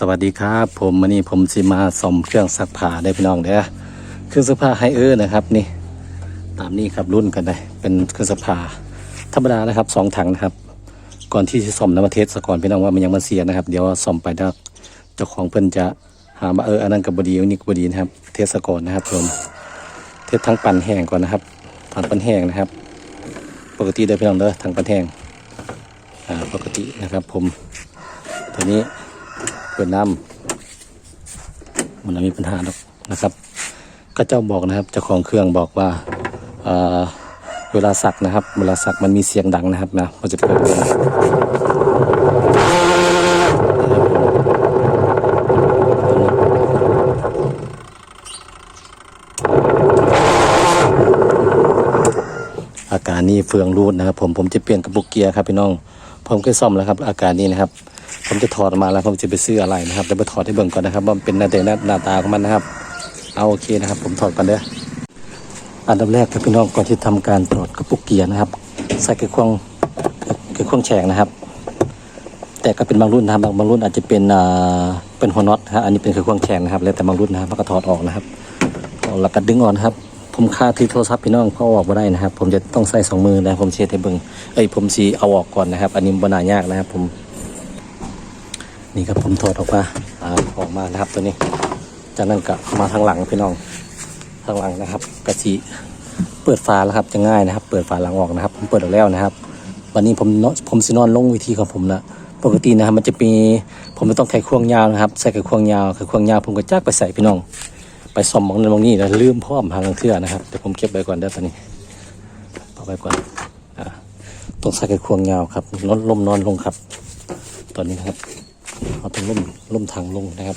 สวัสดีครับ ผมวันนี้ผมสิมาซ่อมเครื่องซักผ้าได้พี่น้องเด้อเครื่องซักผ้าไฮเออร์นะครับนี่ ตามนี้ครับรุ่นกันได้เป็นเครื่องซักผ้าธรรมดานะครับสองถังนะครับ ก่อนที่จะซ่อมน้ำมาเทสก่อนพี่น้องว่ามันยังมันเสียนะครับ เดี๋ยวซ่อมไปแล้วเจ้าของเพิ่นจะหาว่าเอออันนั้นกับบดีอันนี้กับบดีนะครับ เทสก่อนนะครับผมเทสทั้งปั่นแห้งก่อนนะครับทั้งปั่นแห้งนะครับ ปกติเด้พี่น้องเด้อทั้งปั่นแห้งอ่าปกตินะครับ ผมตัวนี้ เปิดน้ำมันม่มีปัญหาหรอกนะครับ ก็เจ้าบอกนะครับเจ้าของเครื่องบอกว่าเอ่อเวลาสักนะครับ เวลาสักมันมีเสียงดังนะครับนะมันจะเปิดเพลงอาการนี้เฟืองรูดนะครับ ผมผมจะเปลี่ยนกระปุกเกียร์ครับพี่น้อง ผมเคยซ่อมแล้วครับ อาการนี้นะครับ ผมจะถอดมาแล้วผมจะไปซื้ออะไรนะครับเดี๋ยวไปถอดให้เบิ่งก่อนนะครับว่าเป็นหน้าตาหน้าตาของมันนะครับ เอาโอเคนะครับ ผมถอดก่อนเด้ออันดับแรกครับพี่น้องก่อนที่ทำการถอดกระปุกเกียร์นะครับ ใส่กระควงกระควงแฉกนะครับ แต่ก็เป็นบางรุ่นนะครับบางบางรุ่นอาจจะเป็นอ่าเป็นหัวน็อตครับอันนี้เป็นกระควงแฉกนะครับ แล้วแต่บางรุ่นนะครับมันก็ถอดออกนะครับเอาแล้วก็ดึงออกนะครับผมคาที่โทรศัพท์พี่น้องเขาออกมาได้นะครับ ผมจะต้องใส่สองมือนะผมเช็ดให้เบิ่งเอ้ยผมสีเอาออกก่อนนะครับ อันนี้บนายากนะครับผม นี่ครับผมถอดออกมาอ่าออกมานะครับตัวนี้ จากนั้นก็มาทางหลังพี่น้องทางหลังนะครับกะทิเปิดฝาแล้วครับจะง่ายนะครับ เปิดฝาหลังออกนะครับ ผมเปิดออกแล้วนะครับ วันนี้ผมเนาะผมสินอนลงวิธีของผมนะปกตินะครับมันจะมีผมไม่ต้องไขควงยาวนะครับ ใส่ไขควงยาวไขควงยาวผมก็จักไปใส่พี่น้อง ไปซ่อมมองนั้นมองนี่แล้วลืมพร้อมหางเทื่อนะครับเดี๋ยวผมเก็บไว้ก่อนเด้อตอนนี้เอาไว้ก่อนอ่าต้องใส่ไขควงยาวครับนอนลมนอนลงครับ ตอนนี้นะครับ เอาตรงล่มล่มทางลงนะครับ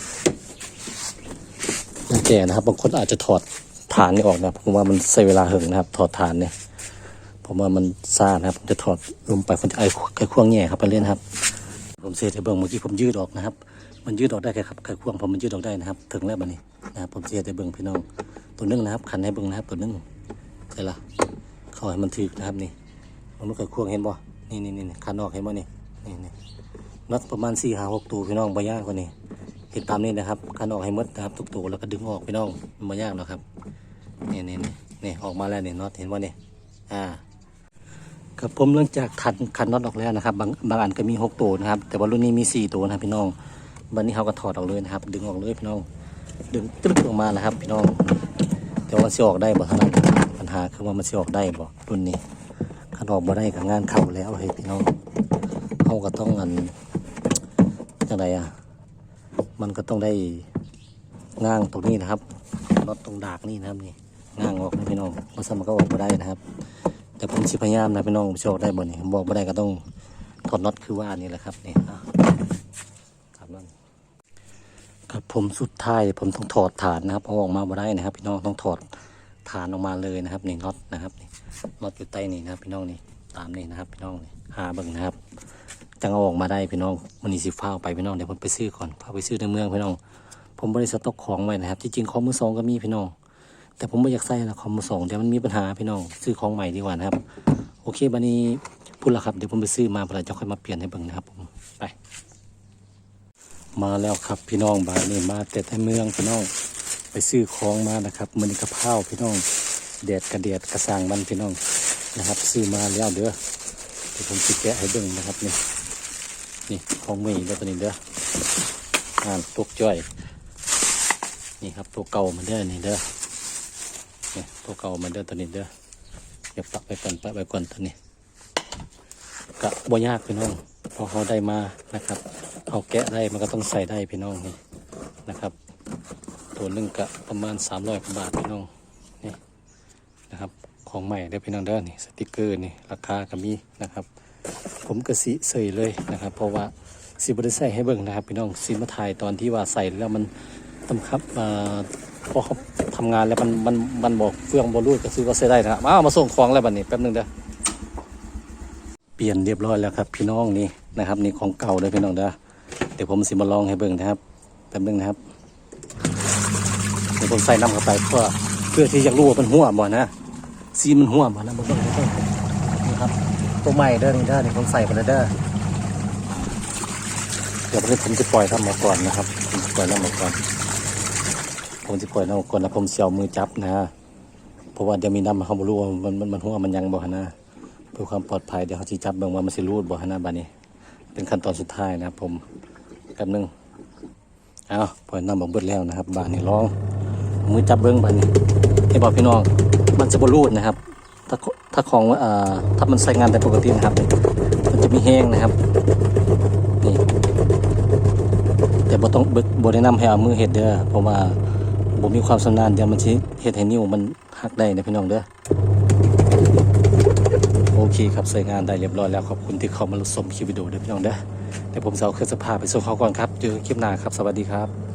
แล้วแต่นะครับบางคนอาจจะถอดฐานนี่ออกนะผมว่ามันใช้เวลาเหิงนะครับ ถอดฐานเนี่ยผมว่ามันซ่านะครับผมจะถอดลงไปผมจะไอ้ไขควงแง่ครับไปเล่นครับ ผมเสียแต่เบิ้งเมื่อกี้ผมยืดออกนะครับ มันยืดออกได้ครับไขควงผมมันยืดออกได้นะครับ ถึงแล้วบัดนี้นะครับผมเสียแต่เบิ้งพี่น้องตัวนึงนะครับคันให้เบิ้งนะครับตัวนึงใช่ละเข้าให้มันถึกนะครับนี่มันลูกไขควงเห็นบ่นี่นี่นี่คันออกเห็นบ่นี่นี่นี่ น็อตประมาณสี่หาหกตัวพี่น้องบ่ยากกว่านี้เห็นตามนี้นะครับคันออกให้มดนะครับทุกตัวแล้วก็ดึงออกพี่น้องมันบ่ยากหรอกครับนี่นี่นี่นี่ออกมาแล้วเนี่ยน็อตเห็นว่านี่อ่าครับผมหลังจากขันขันน็อตออกแล้วนะครับ บางบางอันก็มีหกตัวนะครับ แต่ว่ารุ่นนี้มีสี่ตัวนะครับพี่น้องวันนี้เขาก็ถอดออกเลยนะครับ ดึงออกเลยพี่น้อง ดึงตึ๊บออกมานะครับ พี่น้องแต่ว่ามันเสิออกได้บ่เท่านั้นปัญหาคือว่ามันเสิออกได้บ่รุ่นนี้ขันออกบ่ได้กับงานเข้าแล้วเฮ้ยพี่น้องเขาก็ต้องอัน จังไดอะ มันก็ต้องได้ง้างตรงนี้นะครับน็อตตรงดากนี่นะครับนี่ง้างออกนะพี่น้องเพราะสมันก็ออกมาได้นะครับ แต่ผมสิพยายามนะพี่น้องผมจะออกได้บ่นี่ผมบอกไม่ได้ก็ต้องถอดน็อตคือว่านี่แหละครับนี่อะตามนั้นครับผมสุดท้ายผมต้องถอดฐานนะครับเอาออกมาบ่ได้นะครับ พี่น้องต้องถอดฐานออกมาเลยนะครับนี่น็อตนะครับนี่น็อตอยู่ใต้นี่นะครับ พี่น้องนี่ตามนี่นะครับ พี่น้องนี่หาเบิ่งนะครับ จังเอาออกมาได้พี่น้องมันนี่สิฟ้าไปพี่น้องเดี๋ยวผมไปซื้อก่อนพาไปซื้อในเมืองพี่น้อง ผมบริษัทต็อกของไว้นะครับที่จริงของมือสองก็มีพี่น้อง แต่ผมไม่อยากใส่ละของมือสองเดี๋ยวมันมีปัญหาพี่น้องซื้อของใหม่ดีกว่านะครับ โอเคบันนี้พูดและครับเดี๋ยวผมไปซื้อมาเวลาจะค่อยมาเปลี่ยนให้เบิ่งนะครับผมไป มาแล้วครับพี่น้องบานนี้มาแต่ในเมืองพี่น้องไปซื้อของมานะครับมันกระเพราพี่น้องแดดกระเดียดกระสางมันพี่น้องนะครับ ซื้อมาแล้วเด้อเดี๋ยวผมสิแกะให้เบิ่งนะครับนี่ นี่ของมีเด้อตัวนี้เด้ออ่านตกจ้อย นี่ครับตัวเก่ามันเด้อนี่เด้อนี่ตัวเก่ามันเด้อตัวนี้เด้อเดี๋ยวปักไปก่อนปักไปก่อนตัวนี้กะบ่ยากพี่น้องพอเขาได้มานะครับเอาแกะได้มันก็ต้องใส่ได้พี่น้องนี่นะครับ ตัวหนึงกะประมาณ300กว่าบาทพี่น้องนี่นะครับ ของใหม่เด้อพี่น้องเด้อนี่สติกเกอร์นี่ราคาก็มีนะครับ ผมก็สีเสยเลยนะครับ เพราะว่าสีบริใส่ให้เบิ่งนะครับ พี่น้องสีมาถ่ายตอนที่ว่าใส่แล้วมันตำครับอ่าพอเขาทำงานแล้วมันมันมันบอกเฟืองบอลูดก็ซื้อว่าใส่ได้นะครับอ้ามาส่งของแล้วบัดนี้แป๊บนึงเด้อเปลี่ยนเรียบร้อยแล้วครับ พี่น้องนี่นะครับนี่ของเก่าเลยพี่น้องเด้อเดี๋ยวผมสิมาลองให้เบิ่งนะครับแป๊บนึงนะครับเดี๋ยวผมใส่น้ำเข้าไปเพื่อเพื่อที่อยากรู้ว่ามันหัวบ่นะซีมันหัวมาแล้วมันก็เลยต้อง ครับ ตัวใหม่เด้อนี่เด้อนี่ผมใส่ไปแล้วเด้อเดี๋ยวผมจะปล่อยน้ำมาก่อนนะครับผมจะปล่อยน้ำมาก่อนผมจะปล่อยน้ำมาก่อนแล้วผมเสียวมือจับนะเพราะว่าเดี๋ยวมีน้ำมาเขาบ่รู้ว่ามันมันมันหัวมันยังบ่ฮะนะเพื่อความปลอดภัยเดี๋ยวเขาจะจับเบิ่งว่ามันสิรูดบ่ฮะนะบัดนี้ เป็นขั้นตอนสุดท้ายนะครับ ผมแป๊บหนึงเอาปล่อยน้ำมาเบิดแล้วนะครับบานนี้ลองมือจับเบิ่งบัดนี้ให้บอกพี่น้องมันจะบ่รูดนะครับถ้า ถ้าของอ่อถ้ามันใช้งานแต่ปกตินะครับ มันจะมีแห้งนะครับนี่แต่บ่ต้องบ่บ่แนะนำให้เอามือเฮ็ดเด้อเพราะว่าบ่มีความชำนาญเดี๋ยวมันสิเฮ็ดให้นิ้วมันหักได้นะพี่น้องเด้อโอเคครับใช้งานได้เรียบร้อยแล้วขอบคุณที่เข้ามารับชมคลิปวิดีโอเด้อพี่น้องเด้อเดี๋ยวผมจะเอาเครื่องสภาพไปส่งเขาก่อนครับเจอกันคลิปหน้าครับสวัสดีครับ